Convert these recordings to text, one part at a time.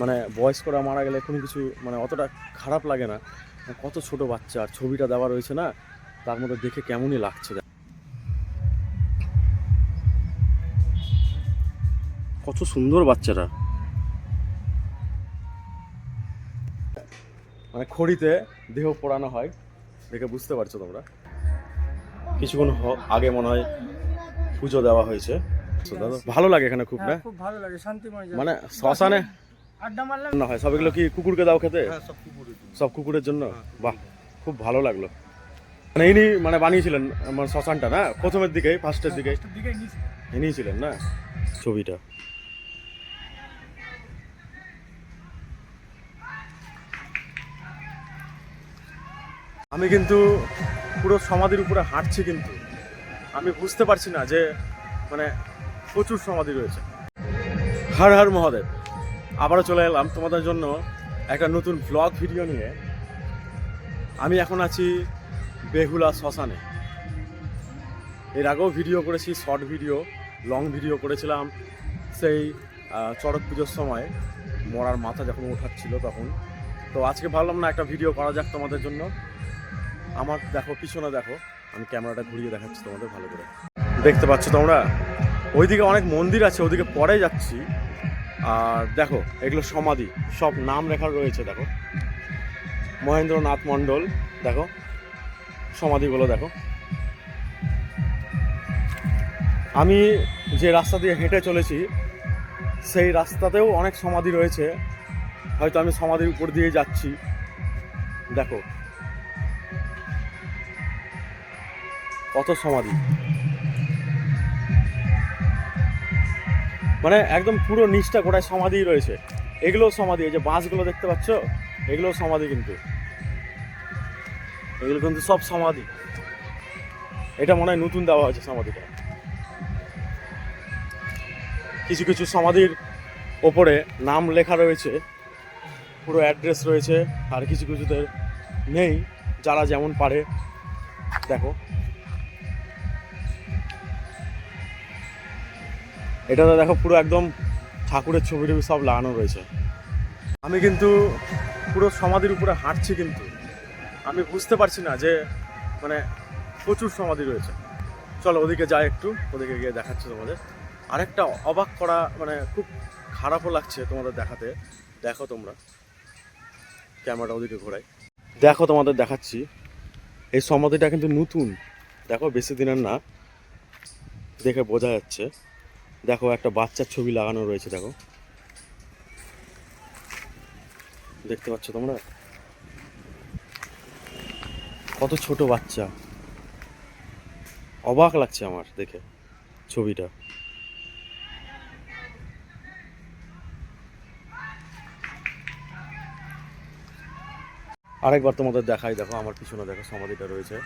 মানে বয়স্করা মারা গেলে কোনো কিছু মানে অতটা খারাপ লাগে না। কত ছোট বাচ্চা আর ছবিটা দেওয়া রয়েছে না তার মধ্যে দেখে কেমনই লাগছে। কত সুন্দর বাচ্চারা। মানে খড়িতে দেহ পোড়ানো হয় দেখে বুঝতে পারছ তোমরা। কিছুক্ষণ আগে মনে হয় পুজো দেওয়া হয়েছে। দাদা ভালো লাগে এখানে খুব না? হ্যাঁ, খুব ভালো লাগে শান্তিময় মানে শ্মশানে আড্ডা মারলাম। না হয়? সব এগুলো কি কুকুরকে দাও খেতে? হ্যাঁ সব কুকুরের জন্য। জন্য? বাহ খুব ভালো লাগল। মানে ইনি মানে বানিয়েছিলেন আমার শ্মশানটা না? প্রথমের দিকে ফার্স্টের দিকে। দিকে ইনিই ছিলেন না? ছবিটা। আমি কিন্তু পুরো সমাধির উপরে হাঁটছি কিন্তু। আমি বুঝতে পারছি না যে মানে প্রচুর সমাধি রয়েছে। হর হর মহাদেব। আবারও চলে এলাম তোমাদের জন্য একটা নতুন ব্লগ ভিডিও নিয়ে। আমি এখন আছি বেহুলা শ্মশানে। এর আগেও ভিডিও করেছি শর্ট ভিডিও লং ভিডিও করেছিলাম সেই চড়ক পুজোর সময়। মরার মাথা যখন ওঠাচ্ছিল তখন। তো আজকে ভাবলাম না একটা ভিডিও করা যাক তোমাদের জন্য। আমার দেখো, পিছনে দেখো, আমি ক্যামেরাটা ঘুরিয়ে দেখাচ্ছি তোমাদের ভালো করে। দেখতে পাচ্ছ তোমরা? ওইদিকে অনেক মন্দির আছে, ওদিকে পরে যাচ্ছি। আর দেখো, এগুলো সমাধি। সব নাম লেখা রয়েছে, দেখো। মহেন্দ্রনাথ মণ্ডল, দেখো। সমাধিগুলো দেখো। আমি যে রাস্তা দিয়ে হেঁটে চলেছি, সেই রাস্তাতেও অনেক সমাধি রয়েছে। হয়তো আমি সমাধির উপর দিয়ে যাচ্ছি। দেখো। কত সমাধি। মানে একদম পুরো নিচটা গোটায় সমাধি রয়েছে। এগুলোও সমাধি, এই যে বাঁশগুলো দেখতে পাচ্ছ? এগুলোও সমাধি কিন্তু। এগুলো কিন্তু সব সমাধি। এটা মনে হয় নতুন দেওয়া হয়েছে সমাধিটা। কিছু কিছু সমাধির ওপরে নাম লেখা রয়েছে, পুরো অ্যাড্রেস রয়েছে, আর কিছু কিছুদের নেই, যারা যেমন পারে। দেখো। এটাতে দেখো পুরো একদম ঠাকুরের ছবি টবি সব লাগানো রয়েছে। আমি কিন্তু পুরো সমাধির উপরে হাঁটছি কিন্তু। আমি বুঝতে পারছি না যে মানে প্রচুর সমাধি রয়েছে। চলো ওদিকে যাই একটু, ওদিকে গিয়ে দেখাচ্ছি তোমাদের। আরেকটা অবাক করা মানে খুব খারাপও লাগছে তোমাদের দেখাতে। দেখো তোমরা। ক্যামেরাটা ওদিকে ঘোরাই। দেখো তোমাদের দেখাচ্ছি। এই সমাধিটা কিন্তু নতুন। দেখো বেশি দিনের না। দেখে বোঝা যাচ্ছে। দেখো, একটা বাচ্চার ছবি লাগানো রয়েছে, দেখো। দেখতে পাচ্ছ তোমরা? কত ছোট বাচ্চা। অবাক লাগছে আমার দেখে ছবিটা। আরেকবার তোমাদের দেখাই, দেখো, আমার পিছনে, দেখো, সমাধিটা রয়েছে।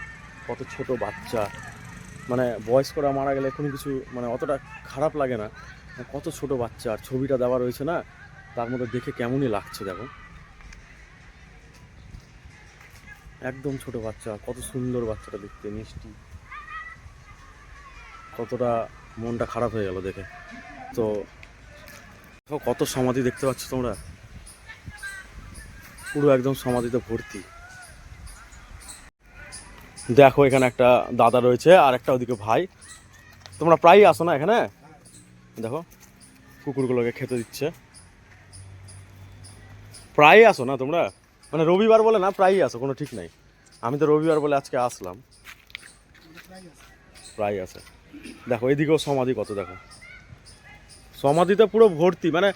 কত ছোট বাচ্চা। মানে বয়স্করা মারা গেলে কোনো কিছু মানে অতটা খারাপ লাগে না। কত ছোট বাচ্চা, আর ছবিটা দেওয়া রয়েছে না, তার মধ্যে দেখে কেমনই লাগছে দেখো। একদম ছোট বাচ্চা, কত সুন্দর বাচ্চাটা দেখতে, মিষ্টি। কতটা মনটা খারাপ হয়ে গেল দেখে। তো কত সমাধি দেখতে পাচ্ছ তোমরা? পুরো একদম সমাধিতে ভর্তি। দেখো, এখানে একটা দাদা রয়েছে আর একটা ওদিকে ভাই। তোমরা প্রায়ই আসো না এখানে? দেখো, কুকুরগুলোকে খেতে দিচ্ছে। প্রায়ই আসো না তোমরা? মানে রবিবার বলে না, প্রায়ই আসো, কোনো ঠিক নাই। আমি তো রবিবার বলে আজকে আসলাম। প্রায় আছে দেখো, এদিকেও সমাধি কত, দেখো। সমাধিতে পুরো ভর্তি মানে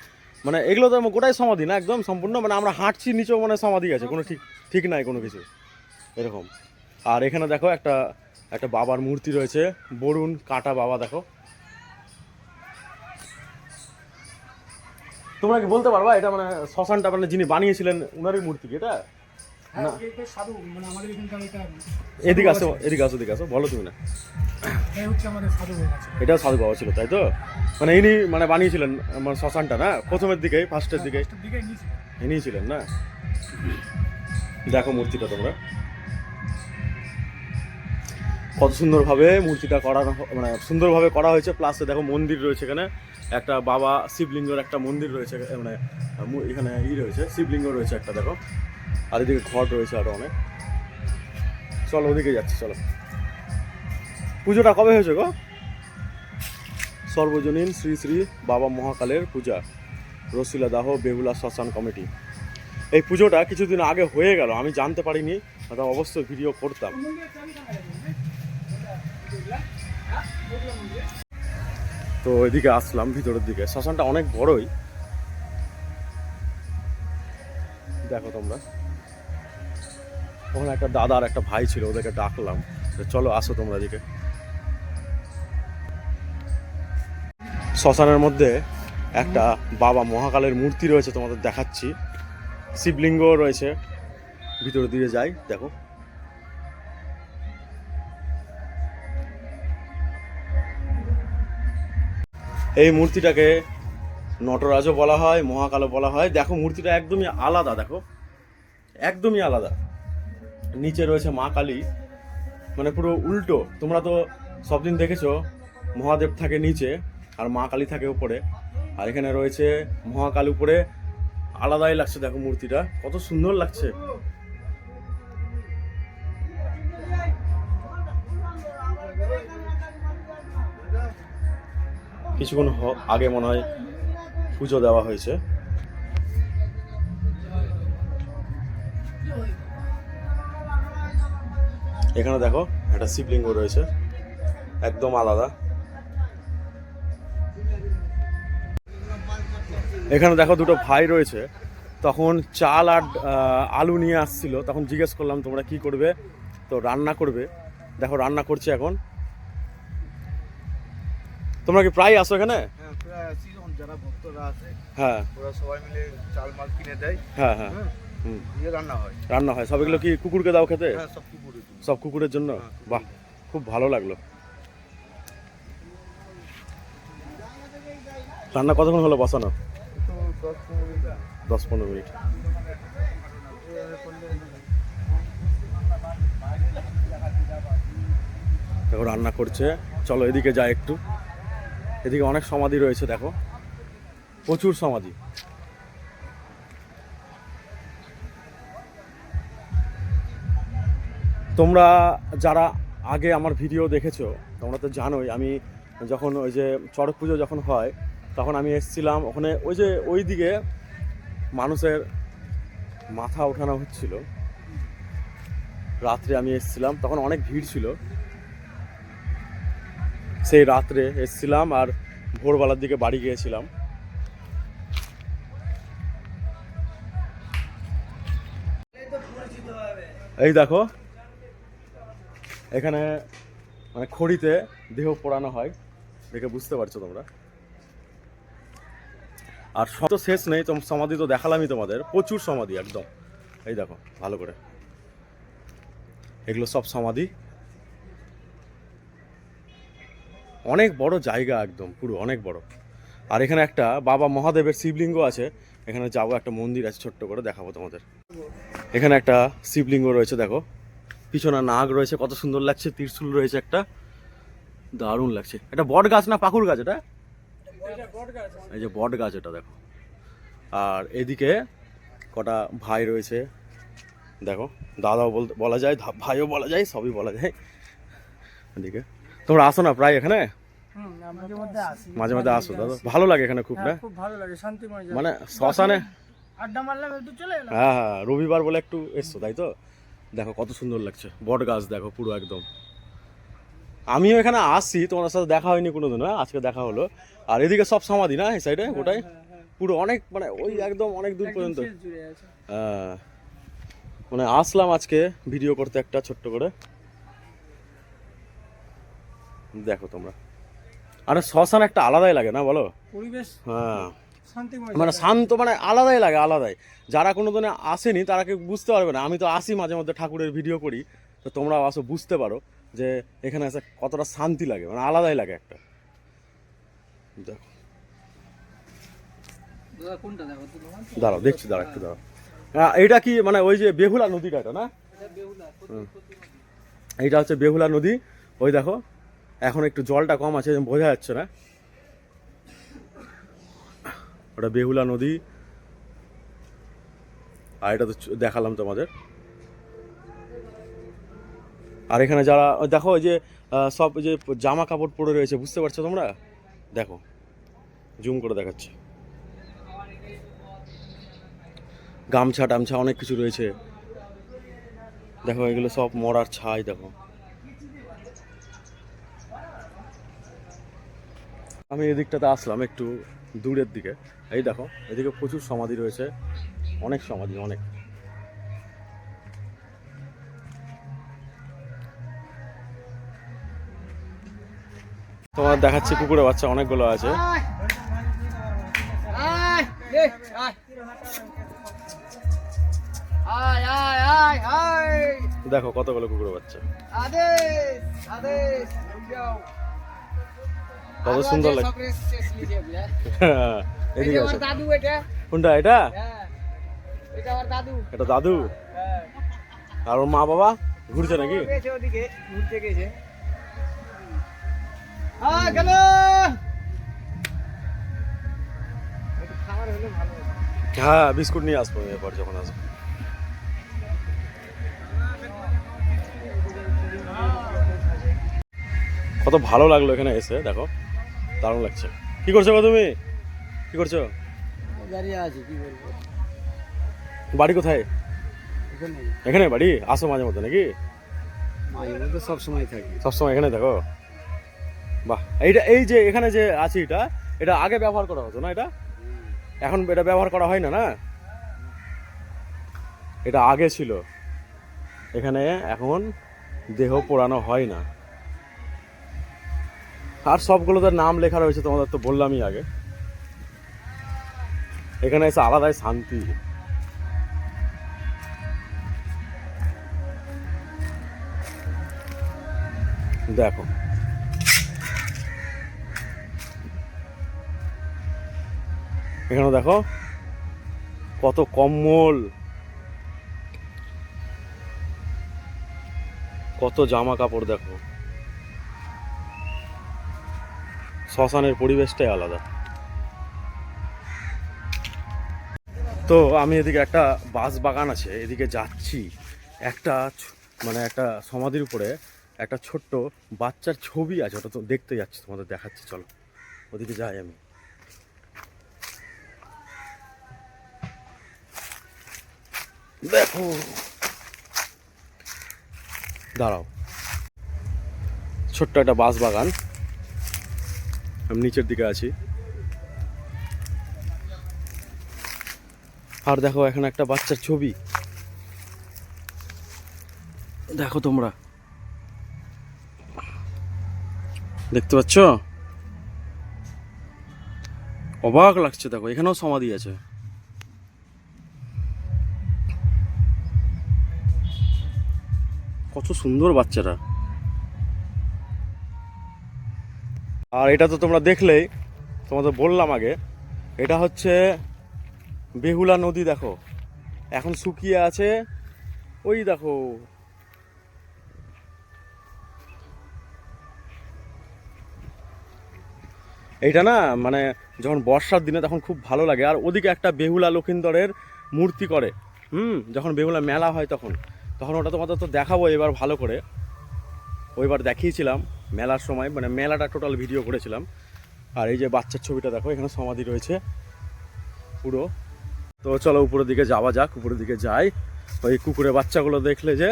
মানে এগুলো তো গোটাই সমাধি না একদম সম্পূর্ণ? মানে আমরা হাঁটছি নিচেও মানে সমাধি আছে, কোনো ঠিক ঠিক নাই কোনো কিছু। এরকম। আর এখানে দেখো একটা একটা বাবার মূর্তি রয়েছে বরুণ কাটা বাবা দেখো। তোমরা কি বলতে পারবা? এটা মানে শ্মশানটা মানে যিনি বানিয়েছিলেন উনারই মূর্তি কি এটা? হ্যাঁ, এটা সাধু মানে এদিকে আসো এদিকে আসো এদিকে আসো বলো তুমি না। হচ্ছে সাধু বাবা ছিল। তাই তো? মানে ইনি মানে বানিয়েছিলেন মানে শ্মশানটা না? প্রথমের দিকে ফার্স্টের দিকে। ইনিই ছিলেন না? দেখো মূর্তিটা তোমরা। কত সুন্দরভাবে মূর্তিটা করানো মানে সুন্দরভাবে করা হয়েছে প্লাস দেখো মন্দির রয়েছে এখানে। একটা বাবা শিবলিঙ্গর একটা মন্দির রয়েছে মানে এখানে ই রয়েছে, শিবলিঙ্গ রয়েছে একটা, দেখো। আর এদিকে ঘট রয়েছে আরও অনেক। চলো ওদিকে যাচ্ছি, চলো। পুজোটা কবে হয়েছে গো? সর্বজনীন শ্রী শ্রী বাবা মহাকালের পূজা, রসিলা দাহ বেহুলা শ্মশান কমিটি। এই পুজোটা কিছুদিন আগে হয়ে গেল, আমি জানতে পারিনি অবশ্যই ভিডিও করতাম। তো এদিকে আসলাম, ভিতরের দিকে। শ্মশানটা অনেক বড়ই। দেখো তোমরা। ওখানে একটা দাদা আর একটা ভাই ছিল, ওদেরকে ডাকলাম। চলো, আসো তোমরা এদিকে। শ্মশানের মধ্যে একটা বাবা মহাকালের মূর্তি রয়েছে তোমাদের দেখাচ্ছি। শিবলিঙ্গ রয়েছে। ভিতরে দিয়ে যাই, দেখো। এই মূর্তিটাকে নটরাজও বলা হয়, মহাকালও বলা হয়। দেখো, মূর্তিটা একদমই আলাদা, দেখো। একদমই আলাদা। নিচে রয়েছে মা কালী। মানে পুরো উল্টো। তোমরা তো সব দিন দেখেছ, মহাদেব থাকে নিচে আর মা কালী থাকে উপরে। আর এখানে রয়েছে মহাকাল উপরে। আলাদাই লাগছে, দেখো মূর্তিটা। কত সুন্দর লাগছে। কিছুক্ষণ আগে মনে হয় পুজো দেওয়া হয়েছে। এখানে দেখো, একটা শিবলিঙ্গ রয়েছে, একদম আলাদা। এখানে দেখো দুটো ভাই রয়েছে, তখন চাল আর আলু নিয়ে আসছিল, তখন জিজ্ঞেস করলাম, তোমরা কি করবে? তো রান্না করবে। দেখো, রান্না করছে এখন। তোমরা কি প্রায় আসো এখানে? হ্যাঁ যারা ভক্তরা আসে হ্যাঁ। ওরা সবাই মিলে চাল মাল কিনে দেয়। হ্যাঁ হ্যাঁ। হ্যাঁ দিয়ে রান্না হয়। রান্না হয়। সব এগুলো কি কুকুরকে দাও খেতে? হ্যাঁ সব কুকুরে সব কুকুরের জন্য? বাহ খুব ভালো লাগল। রান্না কতক্ষণ হলো বসানো? দশ পনেরো দশ পনেরো মিনিট। দেখো রান্না করছে। চলো এদিকে যাই একটু। এদিকে অনেক সমাধি রয়েছে, দেখো। প্রচুর সমাধি। তোমরা যারা আগে আমার ভিডিও দেখেছ, তোমরা তো জানোই, আমি যখন ওই যে চড়ক পুজো যখন হয়, তখন আমি এসেছিলাম, ওখানে ওই যে ওই দিকে মানুষের মাথা ওঠানো হচ্ছিল। রাত্রে আমি এসেছিলাম, তখন অনেক ভিড় ছিল। সেই রাত্রে এসেছিলাম আর ভোরবেলার দিকে বাড়ি গিয়েছিলাম। এই দেখো, এখানে মানে খড়িতে দেহ পোড়ানো হয়, দেখে বুঝতে পারছ তোমরা। আর সব তো শেষ নেই সমাধি তো দেখালামই তোমাদের, প্রচুর সমাধি একদম। এই দেখো, ভালো করে। এগুলো সব সমাধি। অনেক বড় জায়গা একদম, পুরো অনেক বড়। আর এখানে একটা বাবা মহাদেবের শিবলিঙ্গ আছে, এখানে যাব, একটা মন্দির আছে ছোট্ট করে দেখাবো তোমাদের। এখানে একটা শিবলিঙ্গ রয়েছে, দেখো। পিছনে নাগ রয়েছে, কত সুন্দর লাগছে, ত্রিশূল রয়েছে একটা। দারুণ লাগছে। এটা বট গাছ না পাকুর গাছ এটা? এই যে বট গাছ এটা, দেখো। আর এদিকে কটা ভাই রয়েছে, দেখো। দাদাও বলতে বলা যায়, ভাইও বলা যায়, সবই বলা যায়। এদিকে। তোমরা আসো না প্রায় এখানে? মাঝে মাঝে আসো দাদা। ভালো লাগে এখানে খুব না? হ্যাঁ, খুব ভালো লাগে শান্তিময় মানে শ্মশানে আড্ডা মারলাম একটু চলে এলাম। হ্যাঁ হ্যাঁ রবিবার বলে একটু এসছো তাই তো? দেখো কত সুন্দর লাগছে বট গাছ দেখো পুরো একদম। আমিও এখানে আসছি তোমার সাথে দেখা হয়নি কোনোদিন হ্যাঁ? আজকে দেখা হলো। আর এদিকে সব সমাধি না এই সাইডে হ্যাঁ, হ্যাঁ। পুরো অনেক মানে ওই একদম অনেক দূর পর্যন্ত। মানে আসলাম আজকে ভিডিও করতে একটা ছোট্ট করে। দেখো তোমরা। আরে শ্মশান একটা আলাদাই লাগে না বলো? পরিবেশ হ্যাঁ। মানে শান্ত মানে আলাদাই লাগে আলাদাই। যারা কোনো দিনে আসেনি তারা কেউ বুঝতে পারবে না। আমি তো আসি মাঝে মধ্যে ঠাকুরের ভিডিও করি তো তোমরাও আসো বুঝতে পারো যে এখানে এসে কতটা শান্তি লাগে মানে আলাদাই লাগে একটা। দেখো। দাঁড়াও দেখছি দাঁড়া একটু দাঁড়াও। এইটা কি মানে ওই যে বেহুলা নদীটা এটা না। এইটা হচ্ছে বেহুলা নদী। ওই দেখো এখন একটু জলটা কম আছে, বোঝা যাচ্ছে না। ওটা বেহুলা নদী। আর এটা তো দেখালাম তোমাদের। আর এখানে যারা দেখো যে সব যে জামা কাপড় পরে রয়েছে, বুঝতে পারছ তোমরা? দেখো, জুম করে দেখাচ্ছে। গামছা টামছা অনেক কিছু রয়েছে। দেখো এগুলো সব মরার ছাই, দেখো। আমি এদিকটাতে আসলাম একটু দূরের দিকে। এই দেখো, এদিকে প্রচুর সমাধি রয়েছে। অনেক সমাধি, অনেক। তোমার দেখাচ্ছি কুকুরের বাচ্চা, অনেকগুলো আছে। দেখো কতগুলো কুকুরের বাচ্চা। কত সুন্দর লাগে এদিকে আছে দাদু এটা। কোনটা এটা? হ্যাঁ এটা আমার দাদু। এটা দাদু? হ্যাঁ। আর ওর মা বাবা? ঘুরছে নাকি? ওদিকে ঘুরতে গেছে। হ্যাঁ গেল! খাবার হলে ভালো হ্যাঁ বিস্কুট নিয়ে আসব এরপর যখন আসব। কত ভালো লাগল এখানে এসে দেখো। দারুণ লাগছে। কি করছ গো তুমি? কি করছ? দাঁড়িয়ে আছি কি বলব বাড়ি কোথায়? এখানে। এখানে বাড়ি? আসো মাঝে মধ্যে নাকি? মধ্যে সব সময় থাকি। সবসময় এখানে দেখো বাহ এইটা এই যে এখানে যে আছে এটা এটা আগে ব্যবহার করা হতো না এটা? এখন এটা ব্যবহার করা হয় না না? এটা আগে ছিল। এখানে এখন দেহ পোড়ানো হয় না। আর সবগুলোদের নাম লেখা রয়েছে, তোমাদের তো বললামই আগে। এখানে এসে আলাদাই শান্তি। দেখো। এখানে দেখো, কত কম্বল, কত জামা কাপড় দেখো। শ্মশানের পরিবেশটাই আলাদা। তো আমি এদিকে একটা বাঁশ বাগান আছে, এদিকে যাচ্ছি। একটা মানে একটা সমাধির উপরে একটা ছোট্ট বাচ্চার ছবি আছে, ওটা তো দেখতে যাচ্ছি, তোমাদের দেখাচ্ছি, চলো। ওদিকে যাই আমি। দেখো। দাঁড়াও। ছোট্ট একটা বাঁশ বাগান। আমি নিচের দিকে আছি। আর দেখো, এখানে একটা বাচ্চার ছবি। দেখো তোমরা। দেখতে পাচ্ছ? অবাক লাগছে, দেখো, এখানেও সমাধি আছে। কত সুন্দর বাচ্চারা। আর এটা তো তোমরা দেখলেই, তোমাদের বললাম আগে, এটা হচ্ছে বেহুলা নদী, দেখো। এখন শুকিয়ে আছে, ওই দেখো। এইটা না মানে যখন বর্ষার দিনে তখন খুব ভালো লাগে, আর ওদিকে একটা বেহুলা লক্ষিন্দরের মূর্তি করে, হুম? যখন বেহুলা মেলা হয় তখন তখন ওটা তোমাদের তো দেখাবো এবার ভালো করে। ওইবার দেখিয়েছিলাম। মেলার সময় মানে মেলাটা টোটাল ভিডিও করেছিলাম। আর এই যে বাচ্চার ছবিটা দেখো, এখানে সমাধি রয়েছে। পুরো। তো চলো উপরের দিকে যাওয়া যাক, উপরের দিকে যাই। ওই কুকুরের বাচ্চাগুলো দেখলে যে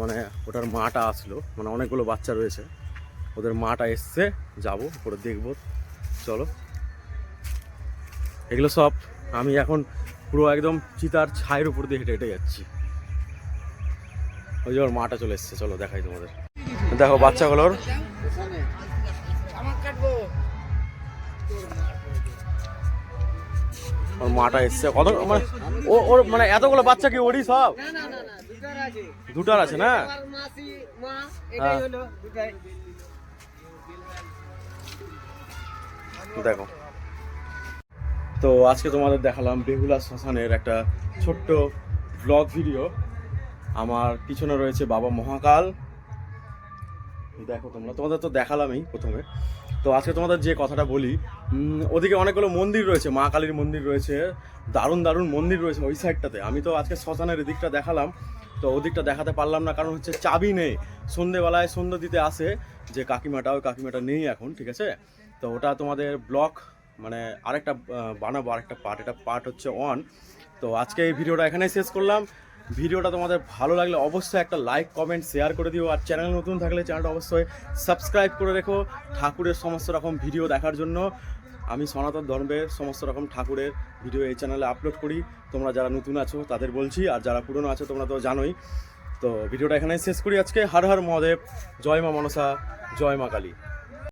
মানে ওটার মাটা আসলো। মানে অনেকগুলো বাচ্চা রয়েছে। ওদের মাটা এসছে, যাব, উপরে দেখব। চলো। এগুলো সব আমি এখন পুরো একদম চিতার ছায়ের উপর দিয়ে হেঁটে হেঁটে যাচ্ছি। ওই যে ওর মাটা চলে এসছে, চলো দেখাই তোমাদের। দেখো, বাচ্চাগুলোর ওর মাটা এসছে। কত মানে ও ওর মানে এতগুলো বাচ্চা কি ওরই সব? দুটার আছে না? হ্যাঁ। দেখো। তো আজকে তোমাদের দেখালাম বেহুলা শ্মশানের একটা ছোট্ট ব্লগ ভিডিও আমার পিছনে রয়েছে বাবা মহাকাল। দেখো তোমরা, তোমাদের তো দেখালামই প্রথমে। তো আজকে তোমাদের যে কথাটা বলি ওদিকে অনেকগুলো মন্দির রয়েছে, মা কালীর মন্দির রয়েছে, দারুণ দারুণ মন্দির রয়েছে ওই সাইডটাতে আমি তো আজকে শ্মশানের এদিকটা দেখালাম, তো ওদিকটা দেখাতে পারলাম না, কারণ হচ্ছে চাবি নেই। সন্ধেবেলায় সন্ধ্যে দিতে আসে, যে কাকিমাটা, ওই কাকিমাটা নেই এখন, ঠিক আছে? তো ওটা তোমাদের ব্লক মানে আরেকটা বানাবো আরেকটা পার্ট এটা পার্ট হচ্ছে অন তো আজকে এই ভিডিওটা এখানেই শেষ করলাম। ভিডিওটা তোমাদের ভালো লাগলে অবশ্যই একটা লাইক কমেন্ট শেয়ার করে দিও। আর চ্যানেল নতুন থাকলে চ্যানেলটা অবশ্যই সাবস্ক্রাইব করে রেখো ঠাকুরের সমস্ত রকম ভিডিও দেখার জন্য। আমি সনাতন ধর্মের সমস্ত রকম ঠাকুরের ভিডিও এই চ্যানেলে আপলোড করি। তোমরা যারা নতুন আছো, তাদের বলছি, আর যারা পুরনো আছো, তোমরা তো জানোই। তো ভিডিওটা এখানে শেষ করি আজকে। হর হর মহাদেব। জয় মা মনসা, জয় মা কালী।